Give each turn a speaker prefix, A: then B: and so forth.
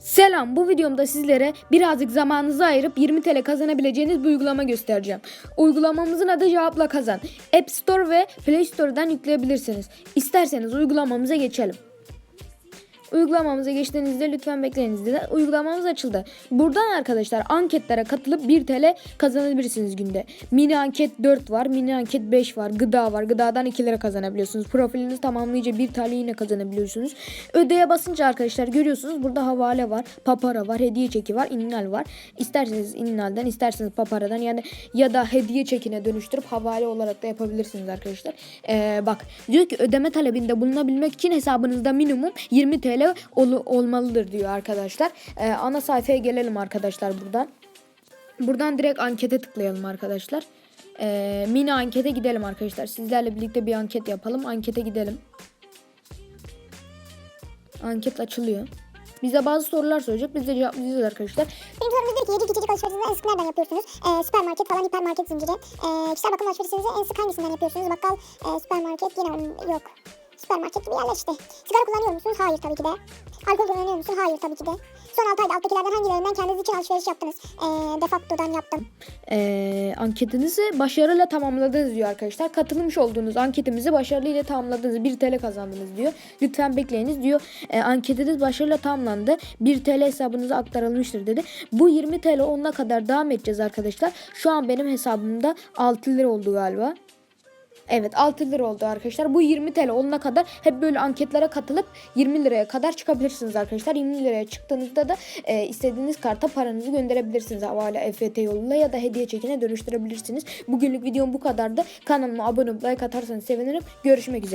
A: Selam bu videomda sizlere birazcık zamanınızı ayırıp 20 TL kazanabileceğiniz bir uygulama göstereceğim. Uygulamamızın adı Cevapla Kazan. App Store ve Play Store'dan yükleyebilirsiniz. İsterseniz uygulamamıza geçelim. Uygulamamıza geçtiğinizde lütfen bekleyiniz dedi. Uygulamamız açıldı. Buradan arkadaşlar anketlere katılıp 1 TL kazanabilirsiniz günde. Mini anket 4 var. Mini anket 5 var. Gıda var. Gıdadan 2 lira kazanabiliyorsunuz. Profilinizi tamamlayınca 1 TL yine kazanabiliyorsunuz. Ödeye basınca arkadaşlar görüyorsunuz. Burada havale var. Papara var. Hediye çeki var. İnnal var. İsterseniz innalden isterseniz paparadan yani ya da hediye çekine dönüştürüp havale olarak da yapabilirsiniz arkadaşlar. Ee, bak diyor ki ödeme talebinde bulunabilmek için hesabınızda minimum 20 TL ol- olmalıdır diyor arkadaşlar. Ee, ana sayfaya gelelim arkadaşlar buradan. Buradan direkt ankete tıklayalım arkadaşlar. Ee, mini ankete gidelim arkadaşlar. Sizlerle birlikte bir anket yapalım. Ankete gidelim. Anket açılıyor. Bize bazı sorular soracak. Biz de cevaplayacağız arkadaşlar.
B: Birinci sorumuz diyor ki yiyecek içecek alışverişinizi en sık nereden yapıyorsunuz? Ee, süpermarket falan hipermarket zinciri. Ee, kişisel bakım alışverişinizi en sık hangisinden yapıyorsunuz? Bakkal, e, süpermarket yine yok. Süpermarket gibi yerler işte. Sigara kullanıyor musunuz? Hayır tabii ki de. Alkol kullanıyor musunuz? Hayır tabii ki de. Son 6 ayda alttakilerden hangilerinden kendiniz için alışveriş yaptınız? Ee, defaktodan yaptım.
A: Ee, anketinizi başarıyla tamamladınız diyor arkadaşlar. Katılmış olduğunuz anketimizi başarıyla tamamladınız. 1 TL kazandınız diyor. Lütfen bekleyiniz diyor. Ee, anketiniz başarıyla tamamlandı. 1 TL hesabınıza aktarılmıştır dedi. Bu 20 TL onuna kadar devam edeceğiz arkadaşlar. Şu an benim hesabımda 6 lira oldu galiba. Evet 6 lira oldu arkadaşlar. Bu 20 TL olana kadar hep böyle anketlere katılıp 20 liraya kadar çıkabilirsiniz arkadaşlar. 20 liraya çıktığınızda da e, istediğiniz karta paranızı gönderebilirsiniz. Havale EFT yoluyla ya da hediye çekine dönüştürebilirsiniz. Bugünlük videom bu kadardı. Kanalıma abone olup like atarsanız sevinirim. Görüşmek üzere.